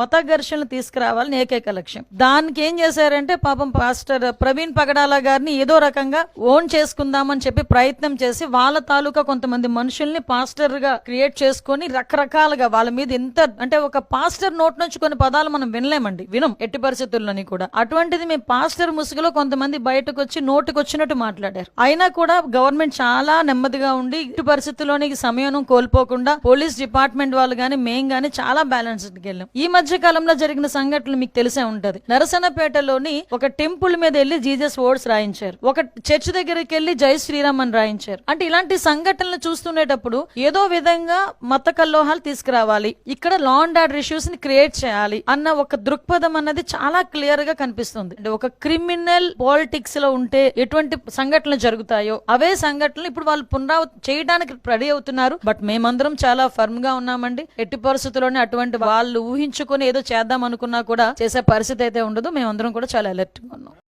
మత ఘర్షణలు తీసుకురావాలని ఏకైక లక్ష్యం. దానికి ఏం చేశారంటే పాపం పాస్టర్ ప్రవీణ్ పగడాల గారిని ఏదో రకంగా ఓన్ చేసుకుందామని చెప్పి ప్రయత్నం చేసి వాళ్ళ తాలూకా కొంతమంది మనుషుల్ని పాస్టర్గా క్రియేట్ చేసుకొని రకరకాలుగా వాళ్ళ మీద ఎంత అంటే ఒక పాస్టర్ నోట్ నుంచి కొన్ని పదాలు మనం వినలేమండి. వినం. ఎట్టి పరిస్థితుల్లోని కూడా. అటువంటిది మీ పాస్టర్ ముసుగులో కొంతమంది బయటకు వచ్చి నోటుకు వచ్చినట్టు మాట్లాడారు. అయినా కూడా గవర్నమెంట్ చాలా నెమ్మదిగా ఉండి ఇటు పరిస్థితుల్లోని సమయం కోల్పోకుండా పోలీస్ డిపార్ట్మెంట్ వాళ్ళు గాని మేం గాని చాలా బ్యాలెన్స్డ్ వెళ్ళాం. ఈ మధ్య కాలంలో జరిగిన సంఘటనలు మీకు తెలిసే ఉంటది. నరసనపేటలోని ఒక టెంపుల్ మీద వెళ్ళి జీజస్ వర్డ్స్ రాయించారు. ఒక చర్చ్ దగ్గరికి వెళ్ళి జై శ్రీరామ్ అని రాయించారు. అంటే ఇలాంటి సంఘటనలు చూస్తుండేటప్పుడు ఏదో విధంగా మత కల్లోహాలు తీసుకురావాలి. ఇక్కడ లా అండ్ ఆర్డర్ ఇష్యూస్ని క్రియేట్ చేయాలి అన్న ఒక దృక్పథం అన్నది చాలా క్లియర్గా కనిపిస్తుంది. అంటే ఒక క్రిమినల్ పాలిటిక్స్లో ఉంటే ఎటువంటి సంఘటనలు జరుగుతాయో అవే సంఘటనలు ఇప్పుడు వాళ్ళు పునరావ చేయడానికి రెడీ అవుతున్నారు. బట్ మేమందరం చాలా ఫర్మ్గా ఉన్నామండి. ఎట్టి పరిస్థితుల్లోనే అటువంటి వాళ్ళు అనుకుని ఏదో చేద్దాం అనుకున్నా కూడా చేసే పరిస్థితి అయితే ఉండదు. మేమందరం కూడా చాలా అలర్ట్గా ఉన్నాం.